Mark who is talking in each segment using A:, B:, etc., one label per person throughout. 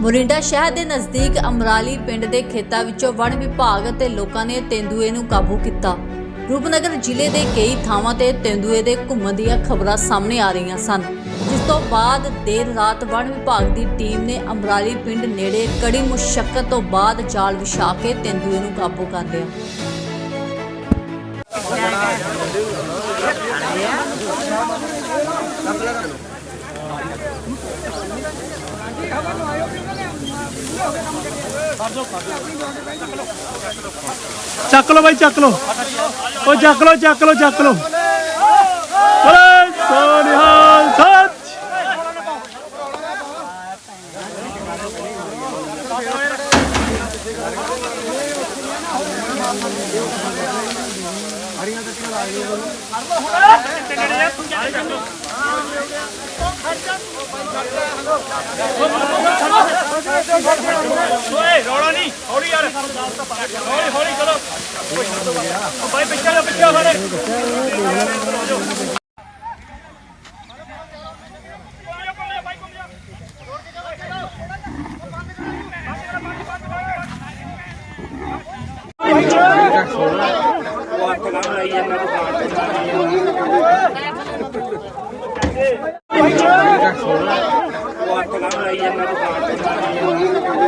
A: ਮੋਰਿੰਡਾ ਸ਼ਹਿਰ ਦੇ ਨਜ਼ਦੀਕ ਅਮਰਾਲੀ ਪਿੰਡ ਦੇ ਖੇਤਾਂ ਵਿੱਚੋਂ ਵਣ ਵਿਭਾਗ ਅਤੇ ਲੋਕਾਂ ਨੇ ਤੇਂਦੂਏ ਨੂੰ ਕਾਬੂ ਕੀਤਾ। ਰੂਪਨਗਰ ਜ਼ਿਲ੍ਹੇ ਦੇ ਕਈ ਥਾਵਾਂ ਤੇ ਤੇਂਦੂਏ ਦੇ ਘੁੰਮਣ ਦੀਆਂ ਖਬਰਾਂ ਸਾਹਮਣੇ ਆ ਰਹੀਆਂ ਸਨ, ਜਿਸ ਤੋਂ ਬਾਅਦ ਦੇਰ ਰਾਤ ਵਣ ਵਿਭਾਗ ਦੀ ਟੀਮ ਨੇ ਅਮਰਾਲੀ ਪਿੰਡ ਨੇੜੇ ਕੜੀ ਮੁਸ਼ਕਲ ਤੋਂ ਬਾਅਦ ਜਾਲ ਵਿਛਾ ਕੇ ਤੇਂਦੂਏ ਨੂੰ ਕਾਬੂ ਕਰ ਲਿਆ।
B: ਚੱਕ ਲੋ ਬਾਈ, ਚੱਕ ਲੋ ਉਹ ਚੱਕ ਲੋ ਚੱਕ ਲੋ ਚੱਕ ਲੋ ਬੋਲੇ ਸੋਨਿਹਾਲ ਸੱਚ।
C: ਓਏ ਰੌਲਾ ਨਹੀਂ ਹੌਲੀ ਯਾਰ ਹੌਲੀ ਹੌਲੀ ਚਲੋ ਬਾਈ ਪਿੱਛੇ ਜਾ ਪਿੱਛੇ ਸਾਡੇ।
D: ਮੈਂ ਤਾਂ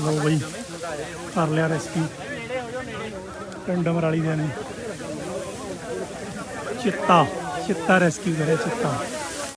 B: ਲੋ ਬਈ ਕਰ ਲਿਆ ਰੈਸਕਿਊ ਪਿੰਡ ਮਰਾਲੀ ਦੇ ਨੇ। ਚਿੱਤਾ ਚਿੱਤਾ ਰੈਸਕਿਊ ਕਰਿਆ ਚਿੱਤਾ